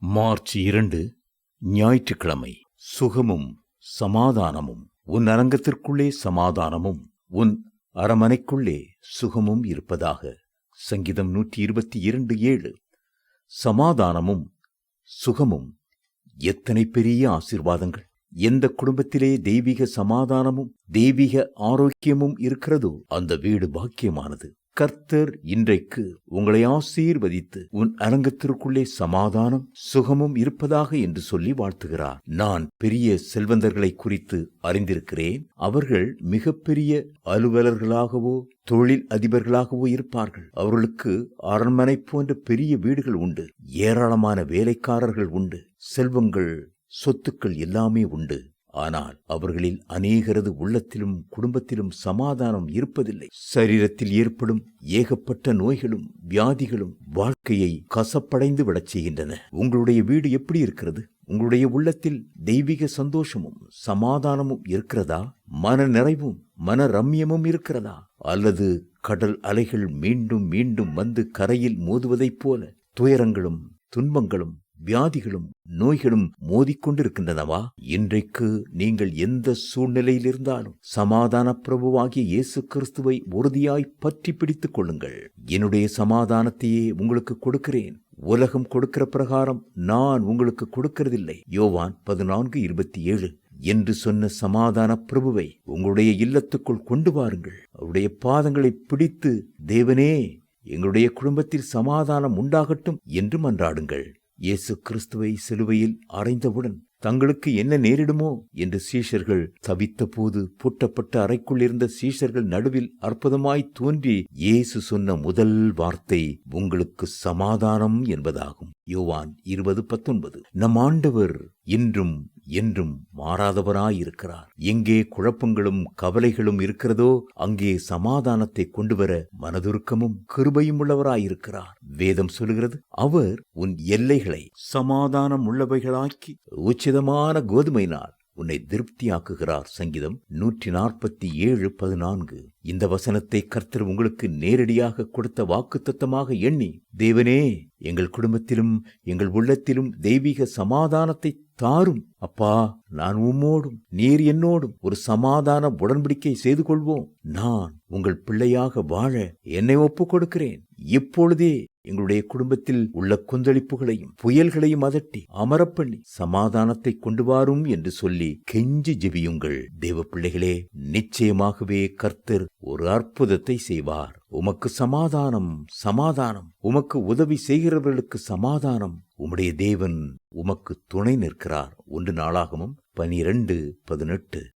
March இரண்டு ஞாயிற்றுக்கிழமை. சுகமும் சமாதானமும். உன் அரங்கத்திற்குள்ளே சமாதானமும். உன் அரமனைக்குள்ளே சுகமும் இருப்பதாக. சங்கீதம் நூற்றி இருபத்தி இரண்டு ஏழு. சமாதானமும் சுகமும் எத்தனை பெரிய ஆசிர்வாதங்கள். எந்த குடும்பத்திலே தெய்வீக சமாதானமும் தெய்வீக ஆரோக்கியமும் இருக்கிறதோ அந்த வீடு பாக்கியமானது. கர்த்தர் இன்றைக்கு உங்களை ஆசீர்வதித்து உன் அரங்கத்திற்குள்ளே சமாதானம் சுகமும் இருப்பதாக என்று சொல்லி வாழ்த்துகிறார். நான் பெரிய செல்வந்தர்களை குறித்து அறிந்திருக்கிறேன். அவர்கள் மிகப்பெரிய அலுவலர்களாகவோ தொழில் அதிபர்களாகவோ இருப்பார்கள். அவர்களுக்கு அரண்மனை போன்ற பெரிய வீடுகள் உண்டு. ஏராளமான வேலைக்காரர்கள் உண்டு. செல்வங்கள் சொத்துக்கள் எல்லாமே உண்டு. ஆனால் அவர்களில் அநேகரது உள்ளத்திலும் குடும்பத்திலும் சமாதானம் இருப்பதில்லை. சரீரத்தில் ஏற்படும் ஏகப்பட்ட நோய்களும் வியாதிகளும் வாழ்க்கையை கசப்படைந்து விடச் செய்கின்றன. உங்களுடைய வீடு எப்படி இருக்கிறது? உங்களுடைய உள்ளத்தில் தெய்வீக சந்தோஷமும் சமாதானமும் இருக்கிறதா? மன நிறைவும் மன ரம்யமும் இருக்கிறதா? அல்லது கடல் அலைகள் மீண்டும் மீண்டும் வந்து கரையில் மோதுவதைப் போல துயரங்களும் துன்பங்களும் வியாதிகளும் நோய்களும் மோதிக்கொண்டிருக்கின்றனவா? இன்றைக்கு நீங்கள் எந்த சூழ்நிலையில் இருந்தாலும் சமாதான பிரபுவாகிய இயேசு கிறிஸ்துவை உறுதியாய் பற்றி பிடித்துக் கொள்ளுங்கள். என்னுடைய சமாதானத்தையே உங்களுக்கு கொடுக்கிறேன். உலகம் கொடுக்கிற பிரகாரம் நான் உங்களுக்கு கொடுக்கிறதில்லை. யோவான் பதினான்கு இருபத்தி ஏழு என்று சொன்ன சமாதான பிரபுவை உங்களுடைய இல்லத்துக்குள் கொண்டு வாருங்கள். அவருடைய பாதங்களை பிடித்து தேவனே எங்களுடைய குடும்பத்தில் சமாதானம் உண்டாகட்டும் என்று மன்றாடுங்கள். இயேசு கிறிஸ்துவை சிலுவையில் அறைந்தவுடன் தங்களுக்கு என்ன நேரிடுமோ என்று சீஷர்கள் தவித்தபோது பூட்டப்பட்ட அறைக்குள் இருந்த சீஷர்கள் நடுவில் அற்புதமாய் தோன்றி இயேசு சொன்ன முதல் வார்த்தை உங்களுக்கு சமாதானம் என்பதாகும். யோவான் இருபது பத்தொன்பது. நம் ஆண்டவர் இன்றும் என்றும் மாறாதவராயிருக்கிறார். எங்கே குழப்பங்களும் கவலைகளும் இருக்கிறதோ அங்கே சமாதானத்தை கொண்டுவர மனதுருக்கமும் கிருபையும் உள்ளவராயிருக்கிறார். வேதம் சொல்கிறது அவர் உன் எல்லைகளை சமாதானம் உள்ளவைகளாக்கி உச்சிதமான கோதுமையினால் உன்னை திருப்தியாக்குகிறார். சங்கீதம் நூற்றி நாற்பத்தி ஏழு பதினான்கு. இந்த வசனத்தை கர்த்தர் உங்களுக்கு நேரடியாக கொடுத்த வாக்குத்தத்தமாக எண்ணி தேவனே எங்கள் குடும்பத்திலும் எங்கள் உள்ளத்திலும் தெய்வீக சமாதானத்தை தாரும். அப்பா நான் உம்மோடும் நீர் என்னோடும் ஒரு சமாதான உடன்படிக்கை செய்து கொள்வோம் நான் உங்கள் பிள்ளையாக வாழ என்னை ஒப்புக் கொடுக்கிறேன் இப்பொழுதே எங்களுடைய குடும்பத்தில் உள்ள கொந்தளிப்புகளையும் புயல்களையும் அதட்டி அமரப்பண்ணி சமாதானத்தை கொண்டு வாரும் என்று சொல்லி கெஞ்சி ஜெபியுங்கள். தேவ பிள்ளைகளே நிச்சயமாகவே கர்த்தர் ஒரு அற்புதத்தை செய்வார். உமக்கு சமாதானம் சமாதானம். உமக்கு உதவி செய்கிறவர்களுக்கு சமாதானம். உம்முடைய தேவன் உமக்கு துணை நிற்கிறார். ஒன்று நாளாகவும் பனிரெண்டு பதினெட்டு.